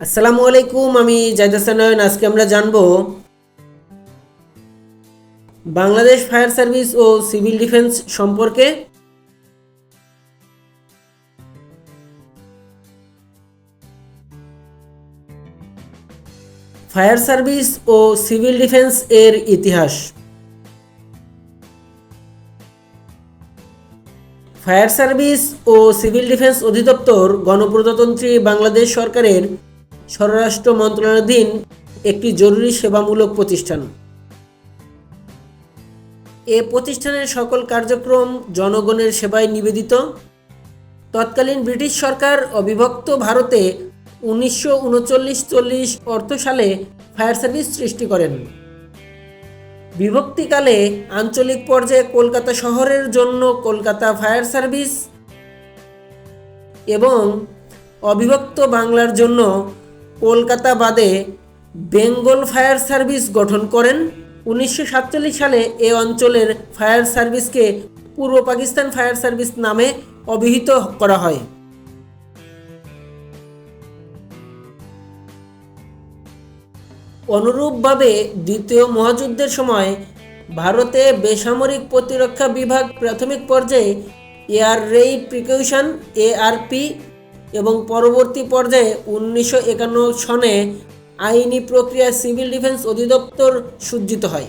আসসালামু আলাইকুম, আমি জাহিদ হাসান আজকে আমরা জানব বাংলাদেশ ফায়ার সার্ভিস ও সিভিল ডিফেন্স সম্পর্কে। ফায়ার সার্ভিস ও সিভিল ডিফেন্স এর ইতিহাস। ফায়ার সার্ভিস ও সিভিল ডিফেন্স অধিদপ্তর গণপ্রজাতন্ত্রী বাংলাদেশ সরকারের স্বরাষ্ট্র মন্ত্রণালয়াধীন একটি জরুরি সেবামূলক প্রতিষ্ঠান। এ প্রতিষ্ঠানের সকল কার্যক্রম জনগণের সেবায় নিবেদিত। তৎকালীন ব্রিটিশ সরকার অবিভক্ত ভারতে উনিশশো উনচল্লিশ চল্লিশ অর্থ সালে ফায়ার সার্ভিস সৃষ্টি করেন। বিভক্তিকালে আঞ্চলিক পর্যায়ে কলকাতা শহরের জন্য কলকাতা ফায়ার সার্ভিস এবং অবিভক্ত বাংলার জন্য কলকাতা বাদে বেঙ্গল ফায়ার সার্ভিস গঠন করেন। উনিশশো সাতচল্লিশ সালে এ অঞ্চলের ফায়ার সার্ভিসকে পূর্ব পাকিস্তান ফায়ার সার্ভিস নামে অভিহিত করা হয়। অনুরূপভাবে দ্বিতীয় মহাযুদ্ধের সময় ভারতে বেসামরিক প্রতিরক্ষা বিভাগ প্রাথমিক পর্যায়ে এয়ার রেইড প্রিকশন এআরপি এবং পরবর্তী পর্যায়ে উনিশশো একান্ন সনে আইনি প্রক্রিয়া সিভিল ডিফেন্স অধিদপ্তর সজ্জিত হয়।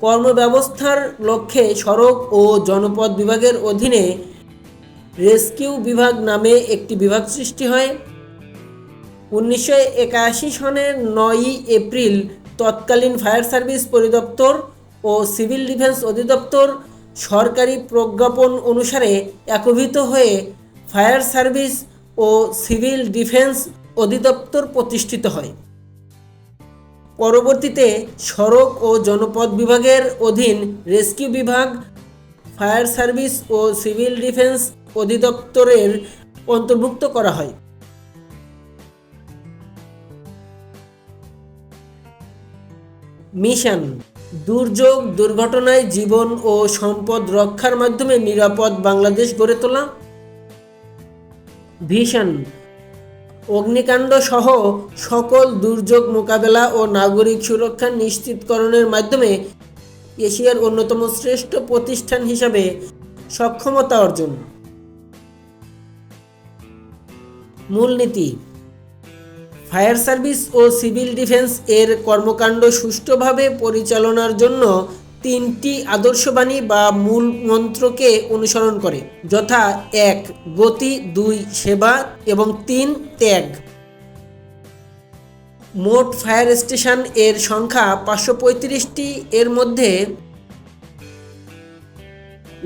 কর্মব্যবস্থার লক্ষ্যে সড়ক ও জনপদ বিভাগের অধীনে রেস্কিউ বিভাগ নামে একটি বিভাগ সৃষ্টি হয়। উনিশশো একাশি সনের নয়ই এপ্রিল তৎকালীন ফায়ার সার্ভিস পরিদপ্তর ও সিভিল ডিফেন্স অধিদপ্তর সরকারি প্রজ্ঞাপন অনুসারে একীভূত হয়ে ফায়ার সার্ভিস ও সিভিল ডিফেন্স অধিদপ্তর প্রতিষ্ঠিত হয়। পরবর্তীতে সড়ক ও জনপদ বিভাগের অধীন রেস্কিউ বিভাগ, ফায়ার সার্ভিস ও সিভিল ডিফেন্স অধিদপ্তরের অন্তর্ভুক্ত করা হয়। মিশন দুর্যোগ, দুর্ঘটনায় জীবন ও সম্পদ রক্ষার মাধ্যমে নিরাপদ বাংলাদেশ গড়ে তোলা? ভিশন অগ্নিকাণ্ড সহ সকল দুর্যোগ মোকাবেলা ও নাগরিক সুরক্ষা নিশ্চিতকরণের মাধ্যমে এশিয়ার অন্যতম শ্রেষ্ঠ প্রতিষ্ঠান হিসাবে সক্ষমতা অর্জন। মূলনীতি ফায়ার সার্ভিস ও সিভিল ডিফেন্স এর কর্মকাণ্ড সুষ্ঠুভাবে পরিচালনার জন্য তিনটি আদর্শবাণী বা মূল মন্ত্রকে অনুসরণ করে, যথা এক, গতি, দুই, সেবা এবং তিন, ত্যাগ। মোট ফায়ার স্টেশনের সংখ্যা পাঁচশো পঁয়ত্রিশটি। এর মধ্যে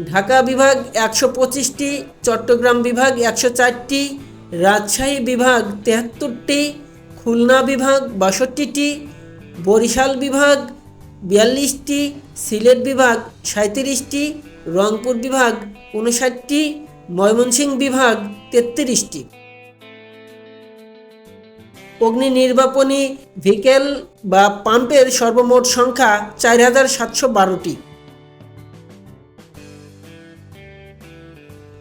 ঢাকা বিভাগ একশো পঁচিশটি, চট্টগ্রাম বিভাগ একশো চারটি, রাজশাহী বিভাগ তেহাত্তরটি খুলনা বিভাগ বাষট্টিটি, বরিশাল বিভাগ বিয়াল্লিশটি, সিলেট বিভাগ সাঁত্রিশটি রংপুর বিভাগ উনষাটটি ময়মনসিংহ বিভাগ তেত্রিশটি। অগ্নি নির্বাপনী ভিকেল বা পাম্পের সর্বমোট সংখ্যা চার হাজার সাতশো বারোটি।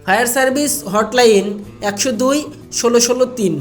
ফায়ার সার্ভিস হটলাইন একশো দুই, ষোলো ষোলো, তিন।